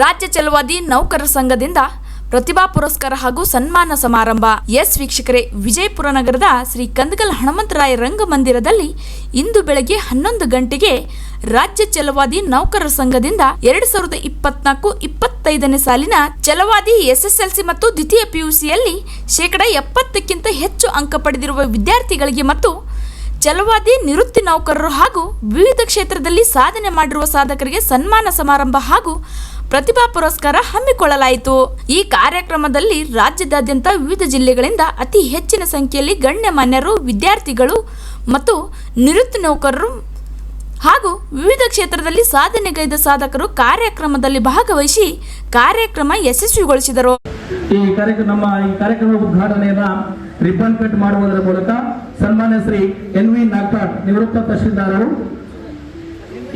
ರಾಜ್ಯ ಚಲವಾದಿ ನೌಕರರ ಸಂಘದಿಂದ ಪ್ರತಿಭಾ ಪುರಸ್ಕಾರ ಹಾಗೂ ಸನ್ಮಾನ ಸಮಾರಂಭ. ಎಸ್ ವೀಕ್ಷಕರೇ, ವಿಜಯಪುರ ನಗರದ ಶ್ರೀ ಕಂದಗಲ್ ಹನುಮಂತರಾಯ ರಂಗಮಂದಿರದಲ್ಲಿ ಇಂದು ಬೆಳಗ್ಗೆ ಹನ್ನೊಂದು ಗಂಟೆಗೆ ರಾಜ್ಯ ಚಲವಾದಿ ನೌಕರರ ಸಂಘದಿಂದ ಎರಡ್ ಸಾವಿರದ ಇಪ್ಪತ್ನಾಲ್ಕು ಇಪ್ಪತ್ತೈದನೇ ಸಾಲಿನ ಚಲವಾದಿ ಎಸ್ಎಸ್ಎಲ್ಸಿ ಮತ್ತು ದ್ವಿತೀಯ ಪಿಯುಸಿಯಲ್ಲಿ ಶೇಕಡ ಎಪ್ಪತ್ತಕ್ಕಿಂತ ಹೆಚ್ಚು ಅಂಕ ಪಡೆದಿರುವ ವಿದ್ಯಾರ್ಥಿಗಳಿಗೆ ಮತ್ತು ಚಲವಾದಿ ನಿವೃತ್ತಿ ನೌಕರರು ಹಾಗೂ ವಿವಿಧ ಕ್ಷೇತ್ರದಲ್ಲಿ ಸಾಧನೆ ಮಾಡಿರುವ ಸಾಧಕರಿಗೆ ಸನ್ಮಾನ ಸಮಾರಂಭ ಹಾಗೂ ಪ್ರತಿಭಾ ಪುರಸ್ಕಾರ ಹಮ್ಮಿಕೊಳ್ಳಲಾಯಿತು. ಈ ಕಾರ್ಯಕ್ರಮದಲ್ಲಿ ರಾಜ್ಯದಾದ್ಯಂತ ವಿವಿಧ ಜಿಲ್ಲೆಗಳಿಂದ ಅತಿ ಹೆಚ್ಚಿನ ಸಂಖ್ಯೆಯಲ್ಲಿ ಗಣ್ಯಮಾನ್ಯರು, ವಿದ್ಯಾರ್ಥಿಗಳು ಮತ್ತು ನಿವೃತ್ತ ನೌಕರರು ಹಾಗೂ ವಿವಿಧ ಕ್ಷೇತ್ರದಲ್ಲಿ ಸಾಧನೆಗೈದ ಸಾಧಕರು ಕಾರ್ಯಕ್ರಮದಲ್ಲಿ ಭಾಗವಹಿಸಿ ಕಾರ್ಯಕ್ರಮ ಯಶಸ್ವಿಗೊಳಿಸಿದರು. ಈ ಕಾರ್ಯಕ್ರಮ ನಮ್ಮ ಈ ಕಾರ್ಯಕ್ರಮ ಉದ್ಘಾಟನೆಯನ್ನ ರಿಬ್ಬನ್ ಕಟ್ ಮಾಡುವುದರ ಮೂಲಕ ಸನ್ಮಾನ್ಯ ಶ್ರೀ ಎನ್ ವಿ ನಾಗ್ಪಾಟ್ ನಿವೃತ್ತ ತಹಶೀಲ್ದಾರರು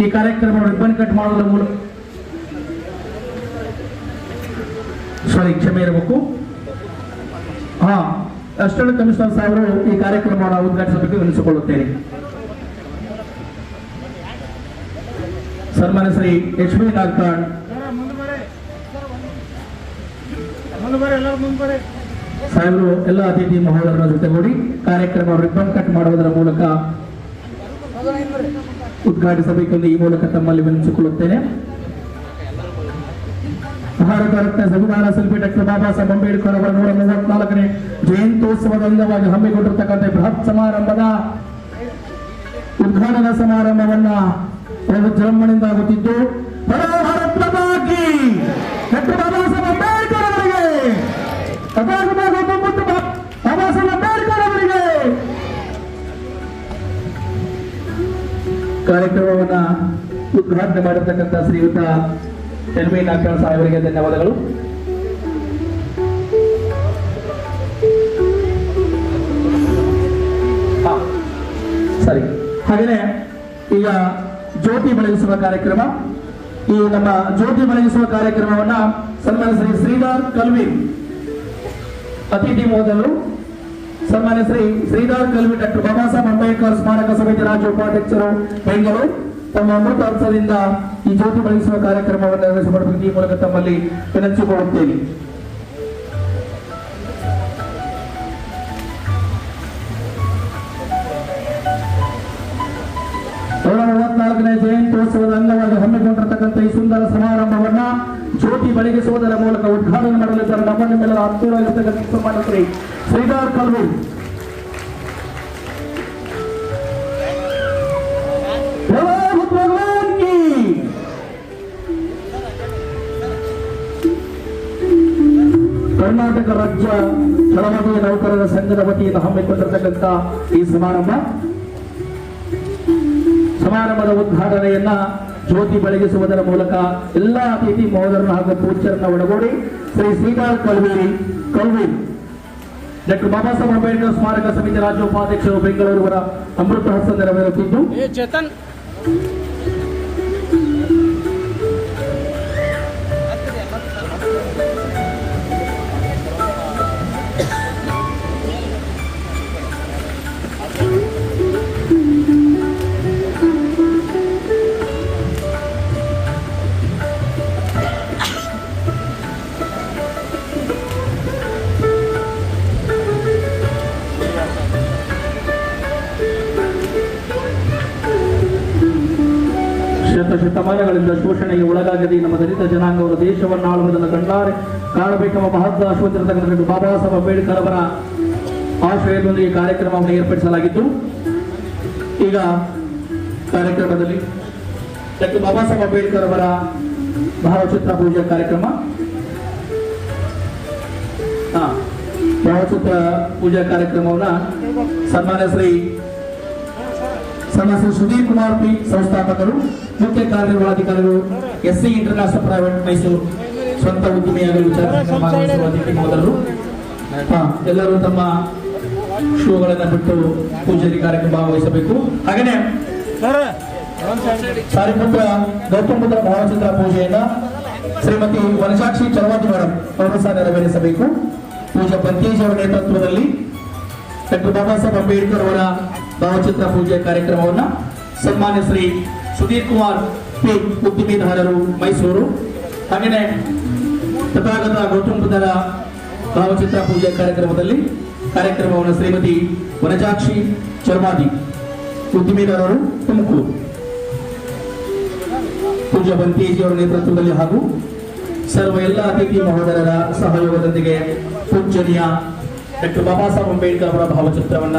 ಈ ಕಾರ್ಯಕ್ರಮ ರಿಬ್ಬನ್ ಕಟ್ ಮಾಡುವುದರ ಮೂಲಕ ಸಾರಿ ಕ್ಷಮೆ ಇರಬೇಕು. ಹಾ ಅಸಿಸ್ಟೆಂಟ್ ಕಮಿಷನರ್ ಸಾಹೇಬರು ಈ ಕಾರ್ಯಕ್ರಮವನ್ನು ಉದ್ಘಾಟಿಸಬೇಕು ಎನಿಸಿಕೊಳ್ಳುತ್ತೇನೆ. ಸನ್ಮಾನ್ಯ ಶ್ರೀ ಎಚ್ ಬಿ ನಾಗ್ಪಾಟ್ ಸಾಹೇಬರು, ಎಲ್ಲ ಅತಿಥಿ ಮಹೋದರರ ಜೊತೆಗೂಡಿ ಕಾರ್ಯಕ್ರಮ ರಿಬ್ಬನ್ ಕಟ್ ಮಾಡುವುದರ ಮೂಲಕ ಉದ್ಘಾಟಿಸಬೇಕೆಂದು ಈ ಮೂಲಕ ತಮ್ಮಲ್ಲಿ ವಿನಿಸಿಕೊಳ್ಳುತ್ತೇನೆ ಭಾರತ ರತ್ನ ಸಂವಿಧಾನ ಶಿಲ್ಪಿ ಡಾಕ್ಟರ್ ಬಾಬಾ ಸಾಹೇಬ್ ಅಂಬೇಡ್ಕರ್ ಅವರ ನೂರ ಮೂವತ್ನಾಲ್ಕನೇ ಜಯಂತ್ಯೋತ್ಸವದ ಅಂಗವಾಗಿ ಹಮ್ಮಿಕೊಂಡಿರ್ತಕ್ಕಂಥ ಬೃಹತ್ ಸಮಾರಂಭದ ಉದ್ಘಾಟನಾ ಸಮಾರಂಭವನ್ನ ವಿಜೃಂಭಣೆಯಿಂದ ಆಗುತ್ತಿದ್ದು ಡಾಕ್ಟರ್ ಬಾಬಾ ಸಾಹೇಬ್ ಅಂಬೇಡ್ಕರ್ ಅವರಿಗೆ ಬಾಬಾ ಸಾಹೇಬ್ ಅಂಬೇಡ್ಕರ್ ಅವರಿಗೆ. ಕಾರ್ಯಕ್ರಮವನ್ನ ಉದ್ಘಾಟನೆ ಮಾಡಿರ್ತಕ್ಕಂಥ ಶ್ರೀಯುತ ಎಲ್ ವಿ ನಾಗ್ಯಾಳ್ ಸಾಹೇಬರಿಗೆ ಧನ್ಯವಾದಗಳು. ಸರಿ. ಹಾಗೆಯೇ, ಈಗ ಜ್ಯೋತಿ ಬೆಳಗಿಸುವ ಕಾರ್ಯಕ್ರಮ. ಈ ನಮ್ಮ ಜ್ಯೋತಿ ಬೆಳಗಿಸುವ ಕಾರ್ಯಕ್ರಮವನ್ನ ಸನ್ಮಾನ್ಯ ಶ್ರೀ ಶ್ರೀಧರ್ ಕಲ್ವಿ ಅತಿಥಿ ಮೋದಲು ಸನ್ಮಾನ್ಯ ಶ್ರೀ ಶ್ರೀಧರ್ ಕಲ್ವಿ ಡಾಕ್ಟರ್ ಬಾಬಾ ಸಾಹೇಬ್ ಅಂಬೇಡ್ಕರ್ ಸ್ಮಾರಕ ಸಮಿತಿ ರಾಜ್ಯ ಉಪಾಧ್ಯಕ್ಷರು, ಬೆಂಗಳೂರು. ತಮ್ಮ ಅಮೃತ ಅಂಶದಿಂದ ಈ ಜ್ಯೋತಿ ಬೆಳಗಿಸುವ ಕಾರ್ಯಕ್ರಮವನ್ನು ನಿರ್ವಹಿಸಬೇಕು ಈ ಮೂಲಕ ತಮ್ಮಲ್ಲಿ ವಿನಂತಿಸಿಕೊಳ್ಳುತ್ತೇನೆ ಮೂವತ್ನಾಲ್ಕನೇ ಜಯಂತ್ಯೋತ್ಸವದ ಅಂಗವಾಗಿ ಹಮ್ಮಿಕೊಂಡಿರತಕ್ಕಂತ ಈ ಸುಂದರ ಸಮಾರಂಭವನ್ನ ಜ್ಯೋತಿ ಬೆಳಗಿಸುವುದರ ಮೂಲಕ ಉದ್ಘಾಟನೆ ಮಾಡಲಿದ್ದಾರೆ. ನಮ್ಮ ಮೇಲೆ ಹತ್ತಿರವಾಗಿರ್ತಕ್ಕಂಥ ಶ್ರೀಧರ್ ಕಲ್ವಿ ಕರ್ನಾಟಕ ರಾಜ್ಯ ಚಳವಳಿ ನೌಕರರ ಸಂಘದ ವತಿಯಿಂದ ಹಮ್ಮಿಕೊಂಡಿರತಕ್ಕಂಥ ಈ ಸಮಾರಂಭ. ಸಮಾರಂಭದ ಉದ್ಘಾಟನೆಯನ್ನ ಜ್ಯೋತಿ ಬೆಳಗಿಸುವುದರ ಮೂಲಕ ಎಲ್ಲಾ ಅತಿಥಿ ಮಹೋದರನ ಹಾಗೂ ಪೂಜ್ಯರನ್ನ ಒಳಗೂಡಿ ಶ್ರೀ ಶ್ರೀಕಾಲ್ ಕಲ್ವಿ ಕಲ್ವಿ. ಡಾಕ್ಟರ್ ಬಾಬಾ ಸಾಹೇಬ್ ಅಂಬೇಡ್ಕರ್ ಸ್ಮಾರಕ ಸಮಿತಿ ರಾಜ್ಯ ಉಪಾಧ್ಯಕ್ಷರು ಬೆಂಗಳೂರಿವರ ಅಮೃತ ಹಸ್ತ ನೆರವೇರುತ್ತಿದ್ದು. ಸಮಾಜಗಳಿಂದ ಶೋಷಣೆಗೆ ಒಳಗಾಗದೆ ನಮ್ಮ ದಲಿತ ಜನಾಂಗವರು ದೇಶವನ್ನು ಆಳುವುದನ್ನು ಕಂಡಾರೆ ಕಾಣಬೇಕೆಂಬ ಮಹತ್ವ ಆಸ್ಪತ್ರೆ ಬಾಬಾ ಸಾಹೇಬ್ ಅಂಬೇಡ್ಕರ್ ಅವರ ಆಶ್ರಯದೊಂದಿಗೆ ಕಾರ್ಯಕ್ರಮವನ್ನು ಏರ್ಪಡಿಸಲಾಗಿತ್ತು. ಈಗ ಕಾರ್ಯಕ್ರಮದಲ್ಲಿ ಡಾಕ್ಟರ್ ಬಾಬಾ ಸಾಹೇಬ್ ಅಂಬೇಡ್ಕರ್ ಅವರ ಭಾವಚಿತ್ರ ಪೂಜೆ ಕಾರ್ಯಕ್ರಮ. ಭಾವಚಿತ್ರ ಪೂಜಾ ಕಾರ್ಯಕ್ರಮವನ್ನು ಸನ್ಮಾನ್ಯ ಶ್ರೀ ಶ್ರೀ ಸುಧೀರ್ ಕುಮಾರ್ ಪಿ, ಸಂಸ್ಥಾಪಕರು, ಮುಖ್ಯ ಕಾರ್ಯನಿರ್ವಹಣಾಧಿಕಾರಿಗಳು S C international private Mysuru, ಸ್ವಂತ ಉದ್ದಿಮೆಯಾಗಲು ಮೊದಲು ಎಲ್ಲರೂ ತಮ್ಮ ಶೂಗಳನ್ನು ಬಿಟ್ಟು ಪೂಜಾರಿ ಕಾರ್ಯಕ್ರಮ ಭಾಗವಹಿಸಬೇಕು. ಹಾಗೇನೆ, ಸಾರಿಪುತ್ರ ಗೌತಮ ಬುದ್ಧ ಭಾವಚಿತ್ರ ಪೂಜೆಯನ್ನ ಶ್ರೀಮತಿ ವನಸಾಕ್ಷಿ ಚಲವಾದಿ ಮೇಡಮ್ ಅವರು ಸಹ ನೆರವೇರಿಸಬೇಕು. ಪೂಜಾ ಪಂಕೇಶ್ ಅವರ ನೇತೃತ್ವದಲ್ಲಿ ಡಾಕ್ಟರ್ ಬಾಬಾ ಸಾಹೇಬ್ ಅಂಬೇಡ್ಕರ್ ಅವರ ಭಾವಚಿತ್ರ ಪೂಜೆ ಕಾರ್ಯಕ್ರಮವನ್ನು ಸನ್ಮಾನ್ಯ ಶ್ರೀ ಸುಧೀರ್ ಕುಮಾರ್ ಪಿ ಉದ್ದಿಮೆದಾರರು ಮೈಸೂರು ಹಾಗೆಯೇ ತಥಾಗತ ಗೌತಮ ಬುದ್ಧರ ಭಾವಚಿತ್ರ ಪೂಜೆ ಕಾರ್ಯಕ್ರಮದಲ್ಲಿ ಕಾರ್ಯಕ್ರಮವನ್ನು ಶ್ರೀಮತಿ ವನಜಾಕ್ಷಿ ಚರ್ಮಾದಿ ಉದ್ದಿಮೆದಾರರು ತುಮಕೂರು. ಪೂಜ್ಯ ಬಂತೇಜಿಯವರ ನೇತೃತ್ವದಲ್ಲಿ ಹಾಗೂ ಸರ್ವ ಎಲ್ಲ ಅತಿಥಿ ಮಹೋದರರ ಸಹಯೋಗದೊಂದಿಗೆ ಪೂಜ್ಯನೀಯ ಡಾಕ್ಟರ್ ಬಾಬಾ ಸಾಹೇಬ್ ಅಂಬೇಡ್ಕರ್ ಅವರ ಭಾವಚಿತ್ರವನ್ನ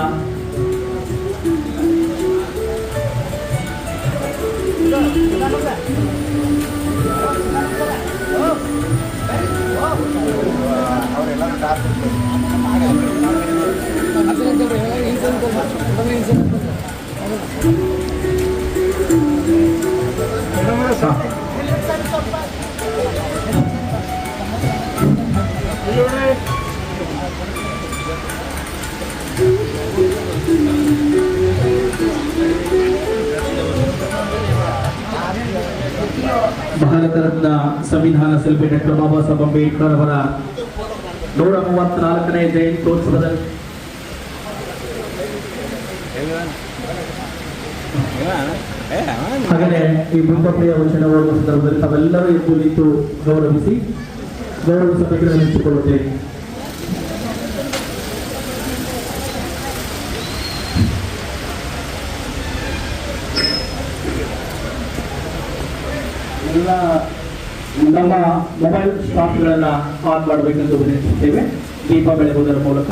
ಭಾರತ ರತ್ನ ಸಂವಿಧಾನ ಶಿಲ್ಪಿ ಡಾಕ್ಟರ್ ಬಾಬಾ ಸಾಹೇಬ್ ಅಂಬೇಡ್ಕರ್ ಅವರ ನೂರ ಮೂವತ್ನಾಲ್ಕನೇ ಜಯಂತ್ಯೋತ್ಸವದ ಹಾಗೆಯೇ ಈ ಬೃಂದಪ್ರಿಯ ವಚನ ಓದುವ ಸಂದರ್ಭದಲ್ಲಿ ತಾವೆಲ್ಲರೂ ಎದ್ದು ನಿಂತು ಗೌರವಿಸಿ ಗೌರವಿಸಬೇಕೆಂದು ನೆನೆಸಿಕೊಳ್ಳುತ್ತೇವೆ ಎಲ್ಲ ನಮ್ಮ ಮೊಬೈಲ್ ಸ್ಟಾಕ್ಗಳನ್ನ ಆನ್ ಮಾಡಬೇಕೆಂದು ವಿನಂತಿಸುತ್ತೇವೆ. ದೀಪ ಬೆಳಗುವುದರ ಮೂಲಕ.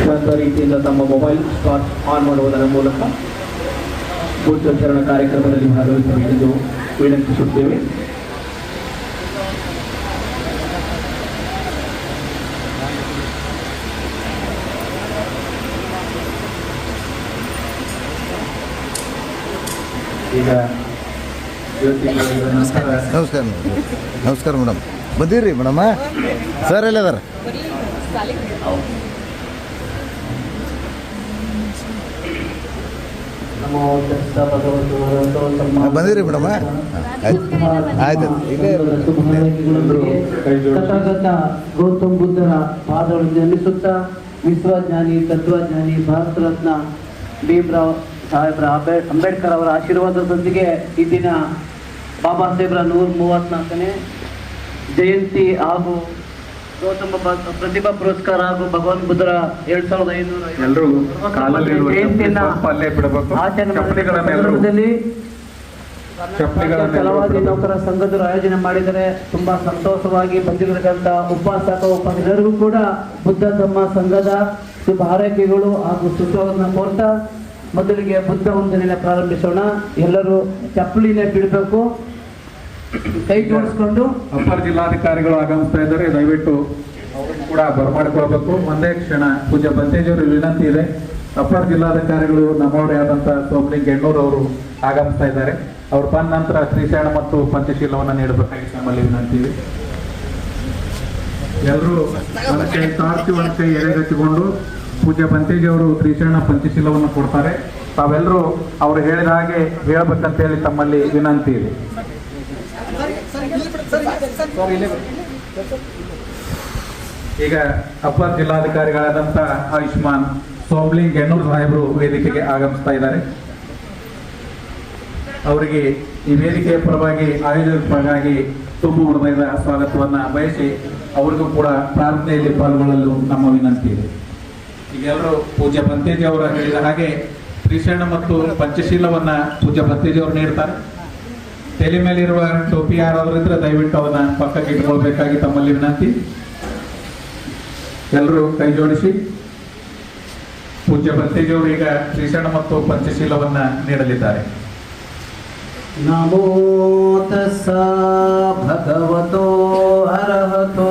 ಶಾಂತ ರೀತಿಯಿಂದ ತಮ್ಮ ಮೊಬೈಲ್ ಸ್ಟಾಕ್ ಆನ್ ಮಾಡುವುದರ ಮೂಲಕ. ಬುದ್ಧ ಚರಣ ಕಾರ್ಯಕ್ರಮದಲ್ಲಿ ಭಾಗವಹಿಸಬೇಕೆಂದು ವಿನಂತಿಸುತ್ತೇವೆ. ಈಗ ನಮಸ್ಕಾರ. ಮೇಡಮ್. ನಮಸ್ಕಾರ ಮೇಡಮ್. ಬಂದಿರಿ ಮೇಡಮ್ಮ ಸರ್ ಎಲ್ಲದಾರ? ಬಂದಿರಿ ಮೇಡಮ್ಮ ಆಯ್ತು. ತಥಾಗತ ಗೌತಮ್ ಬುದ್ಧನ ಪಾದಗಳನ್ನು ಸುತ್ತ ವಿಶ್ವಜ್ಞಾನಿ ತತ್ವಜ್ಞಾನಿ ಭಾರತ ರತ್ನ ಭೀಮ್ರಾವ್ ಸಾಹೇಬ್ರ ಅಂಬೇ ಅಂಬೇಡ್ಕರ್ ಅವರ ಆಶೀರ್ವಾದದೊಂದಿಗೆ ಈ ದಿನ ಬಾಬಾ ಸಾಹೇಬ್ರ ನೂರ ಮೂವತ್ನಾಲ್ಕನೇ ಜಯಂತಿ ಹಾಗೂ ಗೌತಮ ಪ್ರತಿಭಾ ಪುರಸ್ಕಾರ ಹಾಗೂ ಭಗವಾನ್ ಬುದ್ಧರ ಎರಡ್ ಸಾವಿರದ ಐನೂರ ಜಯಂತಿಯನ್ನ ಆಚರಣೆ ಎಲ್ರೂ ನೌಕರ ಸಂಘದವರು ಆಯೋಜನೆ ಮಾಡಿದರೆ ತುಂಬಾ ಸಂತೋಷವಾಗಿ ಬಂದಿರತಕ್ಕಂಥ ಉಪಾಸಕ ಉಪಾಸಕರಿಗೂ ಕೂಡ ಬುದ್ಧ ತಮ್ಮ ಸಂಘದ ಶುಭ ಹಾರೈಕೆಗಳು ಹಾಗೂ ಸುಖವನ್ನು ಕೋರ್ತಾ ಮೊದಲಿಗೆ ಬುದ್ಧ ವಂದನೆಯ ಪ್ರಾರಂಭಿಸೋಣ. ಎಲ್ಲರೂ ಚಪ್ಪಲಿನೇ ಬಿಡಬೇಕು. ಕೈ ಜೋಡಿಸ್ಕೊಂಡು. ಅಪ್ಪರ ಜಿಲ್ಲಾಧಿಕಾರಿಗಳು ಆಗಮಿಸ್ತಾ ಇದ್ದಾರೆ. ದಯವಿಟ್ಟು ಕೂಡ ಬರಮಾಡಿಕೊಳ್ಬೇಕು. ಒಂದೇ ಕ್ಷಣ ಪೂಜೆ ಬಂತೇಜಿಯವರು ವಿನಂತಿ ಇದೆ. ಅಪ್ಪರ ಜಿಲ್ಲಾಧಿಕಾರಿಗಳು ನಮ್ಮವರೇ ಆದಂತಹ ಸೋಮಲಿಂಗ್ ಗೆಣ್ಣೂರ್ ಅವರು ಆಗಮಿಸ್ತಾ ಇದ್ದಾರೆ. ಅವ್ರು ಬಂದ ನಂತರ ಶ್ರೀಶಾಣ ಮತ್ತು ಪಂಚಶೀಲವನ್ನ ನೀಡಬೇಕಾಗಿ ನಮ್ಮಲ್ಲಿ ವಿನಂತಿ ಎಲ್ಲರೂ ಒಂದು ಕೈ ಸಾರ್ಥಿ ಒಂದು ಕೈ ಪೂಜ್ಯ ಬಂತೇಜಿ ಅವರು ಶ್ರೀಶರಣ ಪಂಚಶೀಲವನ್ನು ಕೊಡ್ತಾರೆ. ತಾವೆಲ್ಲರೂ ಅವರು ಹೇಳಿದ ಹಾಗೆ ಹೇಳಬೇಕಂತ ಹೇಳಿ ತಮ್ಮಲ್ಲಿ ವಿನಂತಿ ಇದೆ. ಈಗ ಅಪ್ಪರ್ ಜಿಲ್ಲಾಧಿಕಾರಿಗಳಾದಂತ ಆಯುಷ್ಮಾನ್ ಸೋಮ್ಲಿಂಗ್ ಗೆಣ್ಣೂರ್ ಸಾಹೇಬರು ವೇದಿಕೆಗೆ ಆಗಮಿಸ್ತಾ ಇದ್ದಾರೆ. ಅವರಿಗೆ ಈ ವೇದಿಕೆಯ ಪರವಾಗಿ ಆಯೋಜಕ ಪರವಾಗಿ ತುಂಬು ಹೃದಯದ ಸ್ವಾಗತವನ್ನ ಬಯಸಿ ಅವರಿಗೂ ಕೂಡ ಪ್ರಾರ್ಥನೆಯಲ್ಲಿ ಪಾಲ್ಗೊಳ್ಳಲು ನಮ್ಮ ವಿನಂತಿ ಇದೆ. ಎಲ್ಲರೂ ಪೂಜ್ಯ ಭಂತೇಜಿ ಅವರ ಹೇಳಿದ ಹಾಗೆ ತ್ರಿಶರಣ ಮತ್ತು ಪಂಚಶೀಲವನ್ನ ಪೂಜ್ಯ ಭಂತೇಜಿ ಅವರು ನೀಡ್ತಾರೆ. ತಲೆ ಮೇಲಿರುವ ಟೋಪಿ ಯಾರಾದ್ರೂ ಇದ್ರೆ ದಯವಿಟ್ಟು ಅವನ್ನ ಪಕ್ಕಕ್ಕೆ ಇಟ್ಕೊಳ್ಬೇಕಾಗಿ ತಮ್ಮಲ್ಲಿ ವಿನಂತಿ. ಎಲ್ಲರೂ ಕೈ ಜೋಡಿಸಿ. ಪೂಜ್ಯ ಭಂತೇಜಿ ಅವರು ಈಗ ಶ್ರೀಶರಣ ಮತ್ತು ಪಂಚಶೀಲವನ್ನ ನೀಡಲಿದ್ದಾರೆ. ನಮೋ ತಸ್ಸ ಭಗವತೋ ಅರ್ಹತೋ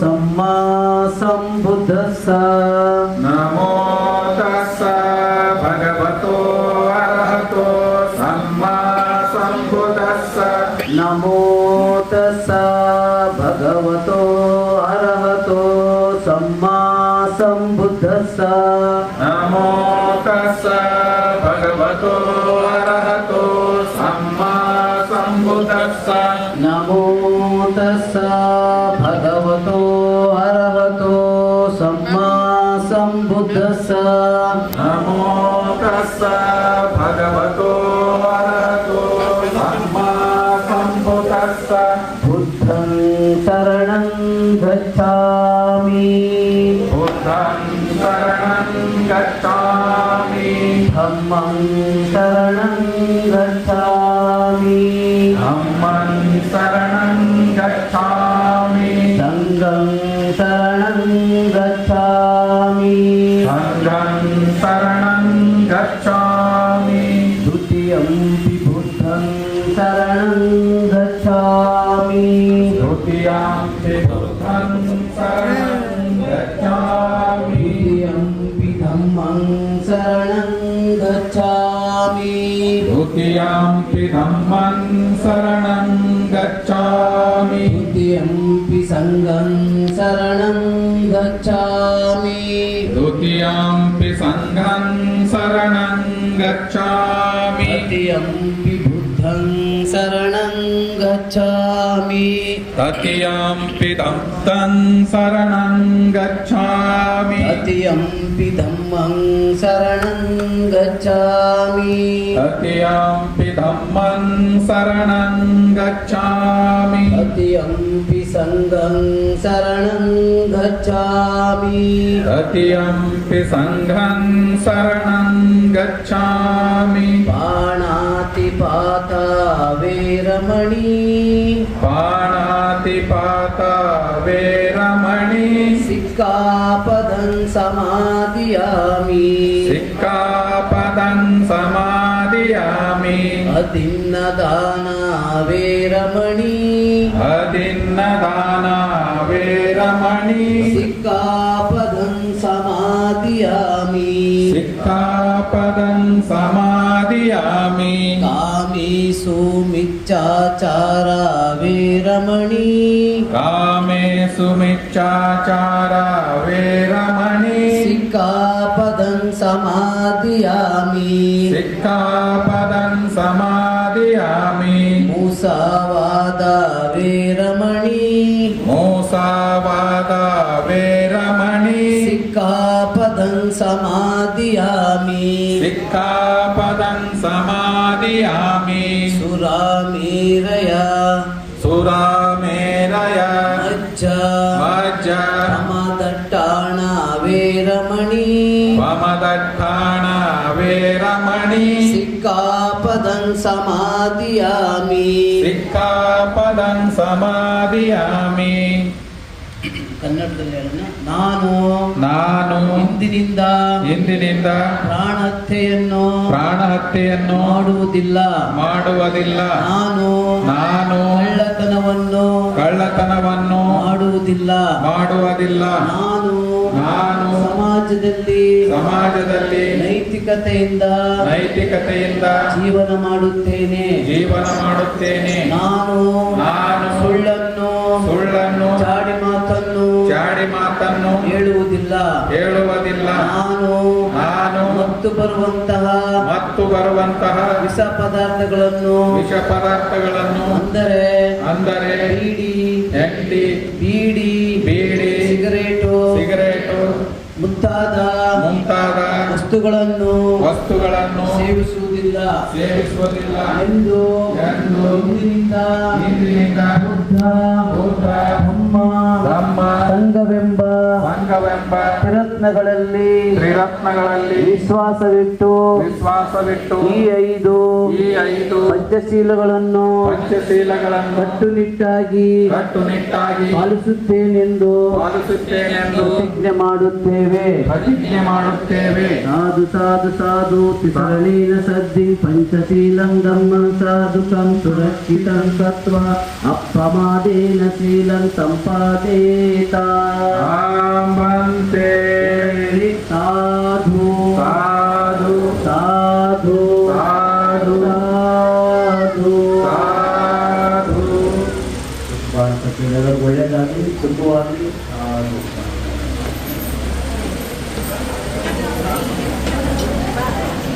ಸಮ್ಮ ಸಂಬುದ್ಧಸ್ಸ ಸಂಬುದ್ಧಸ್ಸ ನಮೋ ತಸ್ಸ ಭಗವತೋ ಅರ್ಹತೋ ಸಮ್ಮಾ ಸಂಬುದಸ್ಸ ನಮೋ ತಸ್ಸ சரணம் கட்டாமி தம்மங்க शरणं गच्छामि। द्वितीयम्पि सङ्गं शरणं गच्छामि। द्वितीयम्पि सङ्घं शरणं गच्छामि। तृतीयम्पि बुद्धं शरणं गच्छामि। तृतीयम्पि दत्तं शरणं गच्छामि। तृतीयम्पि धम्मं शरणं गच्छामि। तृतीयम्पि धम्मं शरणं गच्छामि। तृतीयम्पि सङ्गं शरणं गच्छामि। तृतीयम्पि सङ्घं शरणं गच्छामि। बाणातिपाता वीरमणि। पाणातिपाता वेरमणि। सिक्कापदं समादियामि दानावेरमणि दाना सिक्कापदं अधिन्न सिक्कापदं वे रमणि शिका पदं समाधियामि कामी सुमिच्चाचारा वेरमणि कामे सुमिताचारा वेरमणि षका पदं ವಾಚ ವಾಚ ಮಮದಟ್ಟಾಣ ವೇರಮಣಿ. ಮಮದಟ್ಟಾಣ ವೇರಮಣಿ. ಸಿಕ್ಕಾಪದಂ ಸಮಾದಿಯಾಮಿ. ಸಿಕ್ಕಾಪದಂ ಕನ್ನಡದಲ್ಲಿ ನಾನು ನಾನು ಇಂದಿನಿಂದ ಇಂದಿನಿಂದ ಪ್ರಾಣಹತ್ಯೆಯನ್ನು ಪ್ರಾಣಹತ್ಯೆಯನ್ನು ಮಾಡುವುದಿಲ್ಲ. ಮಾಡುವುದಿಲ್ಲ. ನಾನು ನಾನು ಕಳ್ಳತನವನ್ನು ಕಳ್ಳತನವನ್ನು ಮಾಡುವುದಿಲ್ಲ. ಮಾಡುವುದಿಲ್ಲ. ನಾನು ನಾನು ಸಮಾಜದಲ್ಲಿ ಸಮಾಜದಲ್ಲಿ ನೈತಿಕತೆಯಿಂದ ನೈತಿಕತೆಯಿಂದ ಜೀವನ ಮಾಡುತ್ತೇನೆ. ಜೀವನ ಮಾಡುತ್ತೇನೆ. ನಾನು ನಾನು ಸುಳ್ಳನ್ನು ಸುಳ್ಳನ್ನು ಚಾಡಿ ಮಾತನ್ನು ಮಾತನ್ನು ಹೇಳುವುದಿಲ್ಲ. ಹೇಳುವುದಿಲ್ಲ. ನಾನು ನಾನು ಮತ್ತು ಬರುವಂತಹ ಮತ್ತು ಬರುವಂತಹ ವಿಷ ಪದಾರ್ಥಗಳನ್ನು ವಿಷ ಪದಾರ್ಥಗಳನ್ನು ಅಂದರೆ ಅಂದರೆ ಬೀಡಿ ಎಂಟಿ ಬೀಡಿ ಬೀಡಿ ಸಿಗರೇಟು ಸಿಗರೇಟು ಮುಂತಾದ ವಸ್ತುಗಳನ್ನು ವಸ್ತುಗಳನ್ನು ಸೇವಿಸುವುದಿಲ್ಲ. ಸೇವಿಸುವುದಿಲ್ಲ. ಎಂದು ಇಂದಿನಿಂದ ಬುದ್ಧ ಬುದ್ಧ ಬ್ರಹ್ಮ ಬ್ರಹ್ಮ ಸಂಘವೆಂಬ ಸಂಘವೆಂಬ ತ್ರಿರತ್ನಗಳಲ್ಲಿ ತ್ರಿರತ್ನಗಳಲ್ಲಿ ವಿಶ್ವಾಸವಿಟ್ಟು ವಿಶ್ವಾಸವಿಟ್ಟು ಈ ಐದು ಈ ಐದು ಪಂಚಶೀಲಗಳನ್ನು ಪಂಚಶೀಲಗಳನ್ನು ಕಟ್ಟುನಿಟ್ಟಾಗಿ ಕಟ್ಟುನಿಟ್ಟಾಗಿ ಪಾಲಿಸುತ್ತೇನೆಂದು ಪಾಲಿಸುತ್ತೇನೆಂದು ಪ್ರತಿಜ್ಞೆ ಮಾಡುತ್ತೇವೆ. ಪ್ರತಿಜ್ಞೆ ಮಾಡುತ್ತೇವೆ. ಸಾಧು ಸಾಧು ಸಾಧು ತ್ರಿಸರಣೇನ ಸದ್ದಿ ಪಂಚಶೀಲಂ ಧಮ್ಮ ಸಾಧುಕಂ ಸುರಕ್ಷಿತಂ ಸತ್ವ ಅಪ್ರಮಾದೇನ ಶೀಲಂ ಸಂಪಾದೇತ. ามพันเตนิสาธุสาธุสาธุสาธุสาธุสาธุ Tuhan segera goyang lagi sembuh lagi Aduh. Thank you.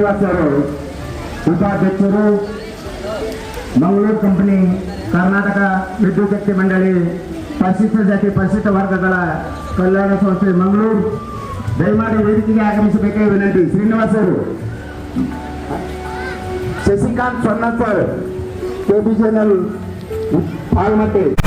ಅವರು ಉಪಾಧ್ಯಕ್ಷರು ಮಂಗಳೂರು ಕಂಪನಿ ಕರ್ನಾಟಕ ವಿದ್ಯುತ್ ಶಕ್ತಿ ಮಂಡಳಿ ಪರಿಶಿಷ್ಟ ಜಾತಿ ಪರಿಶಿಷ್ಟ ವರ್ಗಗಳ ಕಲ್ಯಾಣ ಸಂಸ್ಥೆ ಮಂಗಳೂರು ದಯಮಾಡಿ ವೇದಿಕೆಗೆ ಆಗಮಿಸಬೇಕಾಗಿ ವಿನಂತಿ ಶ್ರೀನಿವಾಸ್ ಅವರು ಶಶಿಕಾಂತ್ ಸೊನ್ನ ಸರ್ ಕೆಬಿಜೆಎನ್ಎಲ್ ಪಾಲ್ಮಟ್ಟಿ